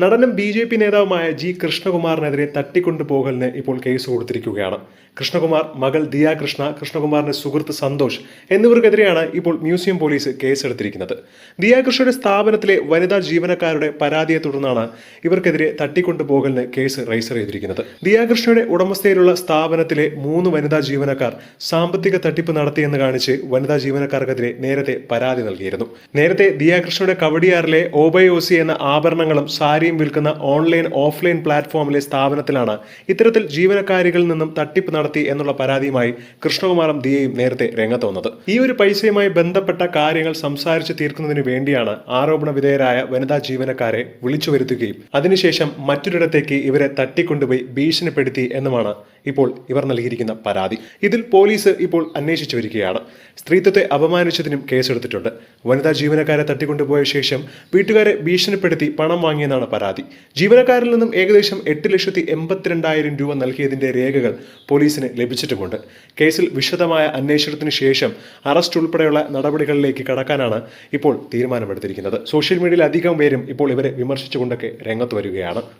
നടനും B J P നേതാവുമായ G കൃഷ്ണകുമാറിനെതിരെ തട്ടിക്കൊണ്ടുപോകലിന് ഇപ്പോൾ കേസ് കൊടുത്തിരിക്കുകയാണ്. കൃഷ്ണകുമാർ മകൾ ദിയ കൃഷ്ണ കൃഷ്ണകുമാറിന്റെ സുഹൃത്ത് സന്തോഷ് എന്നിവർക്കെതിരെയാണ് ഇപ്പോൾ മ്യൂസിയം പോലീസ് കേസെടുത്തിരിക്കുന്നത്. ദിയ കൃഷ്ണയുടെ സ്ഥാപനത്തിലെ വനിതാ ജീവനക്കാരുടെ പരാതിയെ തുടർന്നാണ് ഇവർക്കെതിരെ തട്ടിക്കൊണ്ടുപോകലിന് കേസ് രജിസ്റ്റർ ചെയ്തിരിക്കുന്നത്. ദിയ കൃഷ്ണയുടെ ഉടമസ്ഥയിലുള്ള സ്ഥാപനത്തിലെ മൂന്ന് വനിതാ ജീവനക്കാർ സാമ്പത്തിക തട്ടിപ്പ് നടത്തിയെന്ന് കാണിച്ച് വനിതാ ജീവനക്കാർക്കെതിരെ നേരത്തെ പരാതി നൽകിയിരുന്നു. നേരത്തെ ദിയ കൃഷ്ണയുടെ കവടിയാറിലെ ഓബയോസി എന്ന ആഭരണങ്ങളും സാരിയും വിൽക്കുന്ന ഓൺലൈൻ ഓഫ്ലൈൻ പ്ലാറ്റ്ഫോമിലെ സ്ഥാപനത്തിലാണ് ഇത്തരത്തിൽ ജീവനക്കാരികളിൽ നിന്നും തട്ടിപ്പ് നടത്തി എന്നുള്ള പരാതിയുമായി കൃഷ്ണകുമാറും ദിയയും നേരത്തെ രംഗത്ത് വന്നത് ഈ ഒരു പൈസയുമായി ബന്ധപ്പെട്ട കാര്യങ്ങൾ സംസാരിച്ച് തീർക്കുന്നതിന് വേണ്ടിയാണ് ആരോപണ വിധേയരായ വനിതാ ജീവനക്കാരെ വിളിച്ചു വരുത്തുകയും അതിനുശേഷം മറ്റൊരിടത്തേക്ക് ഇവരെ തട്ടിക്കൊണ്ടുപോയി ഭീഷണിപ്പെടുത്തി എന്നുമാണ് ഇപ്പോൾ ഇവർ നൽകിയിരിക്കുന്ന പരാതി. ഇതിൽ പോലീസ് ഇപ്പോൾ അന്വേഷിച്ചു വരികയാണ്. സ്ത്രീത്വത്തെ അപമാനിച്ചതിനും കേസെടുത്തിട്ടുണ്ട്. വനിതാ ജീവനക്കാരെ തട്ടിക്കൊണ്ടുപോയ ശേഷം വീട്ടുകാരെ ഭീഷണിപ്പെടുത്തി പണം വാങ്ങിയെന്നാണ് പരാതി. ജീവനക്കാരിൽ നിന്നും ഏകദേശം എട്ട് ലക്ഷത്തി എൺപത്തിരണ്ടായിരം രൂപ നൽകിയതിന്റെ രേഖകൾ പോലീസിന് ലഭിച്ചിട്ടുമുണ്ട്. കേസിൽ വിശദമായ അന്വേഷണത്തിന് ശേഷം അറസ്റ്റ് ഉൾപ്പെടെയുള്ള നടപടികളിലേക്ക് കടക്കാനാണ് ഇപ്പോൾ തീരുമാനമെടുത്തിരിക്കുന്നത്. സോഷ്യൽ മീഡിയയിൽ അധികം പേരും ഇപ്പോൾ ഇവരെ വിമർശിച്ചുകൊണ്ടൊക്കെ രംഗത്ത് വരികയാണ്.